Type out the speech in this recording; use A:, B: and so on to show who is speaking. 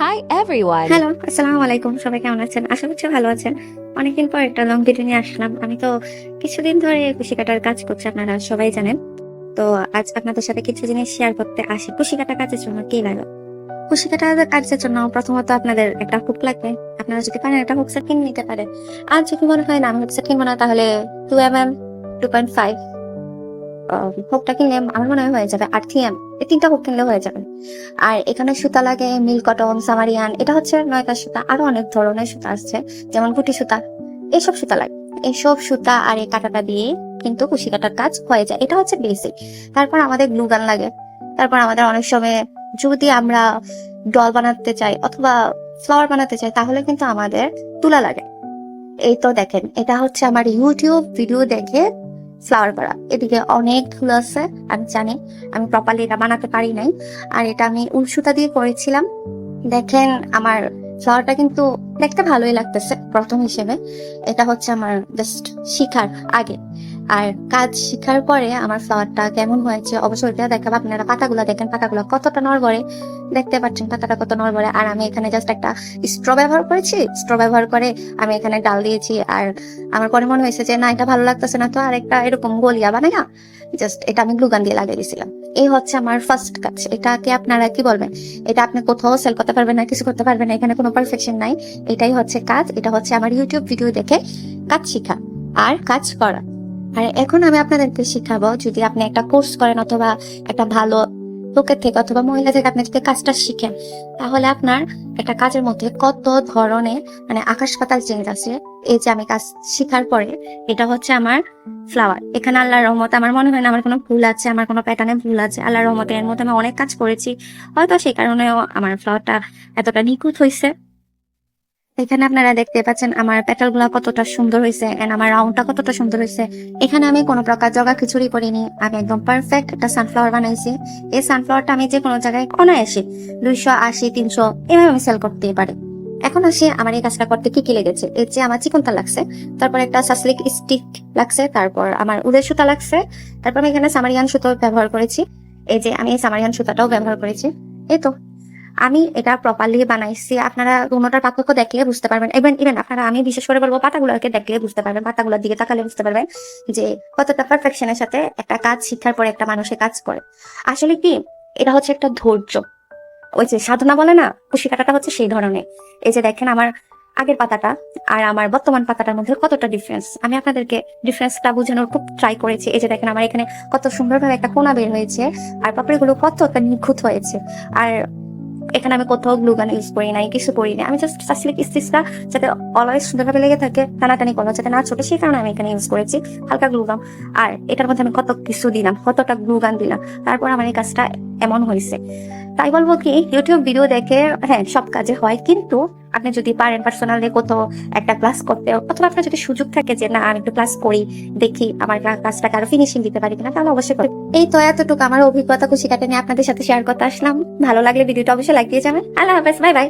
A: Hi, everyone!
B: Hello আসসালামু আলাইকুম। সবাই কেমন আছেন? আশা করছি ভালো আছেন। অনেকদিন পর একটা লং ভিডিও নিয়ে আসলাম। আমি তো কিছুদিন ধরে কুশি কাজ করছি, আপনারা সবাই জানেন। তো আজ আপনাদের সাথে কিছু জিনিস শেয়ার করতে আসি। কুশি কাটা কাজের জন্য কি লাগে? কুশি কাটা কাজের জন্য প্রথমত আপনাদের একটা হুক লাগবে। আপনারা যদি পারেন একটা হুক সেট কিনে নিতে পারেন। আর যদি মনে হয় না আমি হুক সেট কিনবো না, তাহলে two M M two point five হুকটা কিনলে আমার মনে হয় যাবে আর থ্রি এম এই তিনটা হুক কিনলে হয়ে যাবে। আর এখানে সুতা লাগে মিল কটন সামারিয়ান, এটা হচ্ছে নয়টা সুতা, আরও অনেক ধরনের সুতা আসছে যেমন গুটি সুতা এইসব সুতা লাগে। এইসব সুতা আর এই কাটাটা দিয়ে কিন্তু কুশি কাটার কাজ হয়ে যায়, এটা হচ্ছে বেসিক তারপর আমাদের গ্লুগান লাগে, তারপর আমাদের অনেক সময় যদি আমরা ডল বানাতে চাই অথবা ফ্লাওয়ার বানাতে চাই, তাহলে কিন্তু আমাদের তুলা লাগে। এই তো দেখেন, এটা হচ্ছে আমার ইউটিউব ভিডিও দেখে ফ্লাওয়ার করা। এদিকে অনেক ধুলো আছে, আমি জানি, আমি প্রপারলি এটা বানাতে পারি নাই। আর এটা আমি উলসুতা দিয়ে করেছিলাম। দেখেন, আমার ফ্লাওয়ারটা কিন্তু দেখতে ভালোই লাগতেছে, প্রথম হিসেবে। এটা হচ্ছে আমার জাস্ট শিখার আগে। আর কাজ শিখার পরে আমার ফ্লাওয়ারটা কেমন হয়েছে, অবশ্যই এটা দেখাবো। আপনারা পাতাগুলো দেখেন, পাতাগুলো কতটা নড়বড়ে। দেখতে পাচ্ছেন পাতাটা কত নড়বড়ে। আর আমি এখানে জাস্ট একটা স্ট্র ব্যবহার করেছি। স্ট্র ব্যবহার করে আমি এখানে ডাল দিয়েছি। আর আমার পরে মনে হয়েছে যে, না, এটা ভালো লাগতেছে না। তো আর একটা এরকম গলিয়া বানাই না জাস্ট এটা আমি গ্লুগান দিয়ে লাগিয়ে দিয়েছিলাম এই হচ্ছে আমার ফার্স্ট কাজ। এটাকে আপনারা কি বলবেন? এটা আপনি কোথাও সেল করতে পারবেন না, কিছু করতে পারবেন না, এখানে কোনো পারফেকশন নাই। এটাই হচ্ছে কাজ। এটা হচ্ছে আমার ইউটিউব ভিডিও দেখে কাজ শেখা আর কাজ করা। আর এখন আমি আপনাদেরকে শিখাবো যদি আপনি একটা কোর্স করেন অথবা একটা ভালো লোকের থেকে অথবা মহিলা থেকে আপনি যদি কাজটা শিখেন, তাহলে আপনার একটা কাজের মধ্যে কত ধরনের মানে আকাশ পাতাল চেঞ্জ আছে। এই যে আমি কাজ শিখার পরে এটা হচ্ছে আমার ফ্লাওয়ার এখানে আল্লাহর রহমত, আমার মনে হয় না আমার কোনো ভুল আছে, আমার কোনো প্যাটার্নে ভুল আছে। আল্লাহর রহমতে এর মধ্যে আমি অনেক কাজ করেছি। হয়তো সেই কারণেও আমার ফ্লাওয়ারটা এতটা নিখুঁত হয়েছে এখানে আপনারা দেখতে পাচ্ছেন আমার প্যাটালগুলা কতটা সুন্দর হয়েছে এন্ড আমার রাউন্ডটা কতটা সুন্দর হয়েছে এখানে আমি কোনো প্রকার জগা খিচুড়ি করিনি। আমি একদম পারফেক্ট একটা সানফ্লাওয়ার বানাইছি। এই সানফ্লাওয়ারটা আমি যে কোনো জায়গায় অনায়াসে দুইশো আশি, তিনশো এভাবে আমি সেল করতে পারি। এখন আসি আমার এই কাজটা করতে কি কি লেগেছে। এর যে আমার চিকনটা লাগছে, তারপর একটা সাসলিক স্টিক লাগছে, তারপর আমার উদের সুতা লাগছে, তারপর আমি এখানে সামারিয়ান সুতো ব্যবহার করেছি। এই যে আমি এই সামারিয়ান সুতাটাও ব্যবহার করেছি। এই তো। আমি এটা প্রপারলি বানাইছি। আপনারা কোনোটার পার্থক্য দেখলে বুঝতে পারবেন। ইভেন ইভেন আপনারা আমি বিশেষ করে বলব পাতাগুলোকে দেখলে বুঝতে পারবেন, পাতাগুলোর দিকে তাকালে বুঝতে পারবেন যে কতটা পারফেকশনের সাথে একটা কাজ, শিক্ষার পরে একটা মানুষের কাজ করে। আসলে কি, এটা হচ্ছে একটা ধৈর্য। ওই যে সাধনা বলে না, খুশি কাটাটা হচ্ছে সেই ধরনের। এই যে দেখেন আমার আগের পাতাটা আর আমার বর্তমান পাতাটার মধ্যে কতটা ডিফারেন্স আমি আপনাদেরকে ডিফারেন্সটা বোঝানোর খুব ট্রাই করেছি। এই যে দেখেন আমার এখানে কত সুন্দরভাবে একটা কোনা বের হয়েছে আর পাপড়িগুলো কত একটা নিখুঁত হয়েছে। আর এখানে আমি কোথাও গ্লুগান ইউজ করি নাই, কিছু করি নাই। আমি জাস্ট চাচ্ছি স্টিচটা যাতে অলওয়েজ সুন্দরভাবে লেগে থাকে, টানাটানি করো, যাতে না ছোটো সেই কারণে আমি এখানে ইউজ করেছি হালকা গ্লুগাম আর এটার মধ্যে আমি কত কিছু দিলাম, কতটা গ্লুগান দিলাম, তারপর আমার এই কাজটা এমন হয়েছে। তাই বলব কি ইউটিউব ভিডিও দেখে হ্যাঁ সব কাজে হয়, কিন্তু আপনি যদি পারেন পার্সোনালি কোথাও একটা ক্লাস করতে, অথবা আপনার যদি সুযোগ থাকে যে না, আমি একটু ক্লাস করি, দেখি আমার ক্লাসটাকে আরও ফিনিশিং দিতে পারি কিনা, তাহলে অবশ্যই করি এই তো এতটুকু আমার অভিজ্ঞতা খুশি কাটে নিয়ে আপনাদের সাথে শেয়ার করতে আসলাম। ভালো লাগলে ভিডিওটা অবশ্যই লাগিয়ে যাবেন। আল্লাহ হাফেজ বাই বাই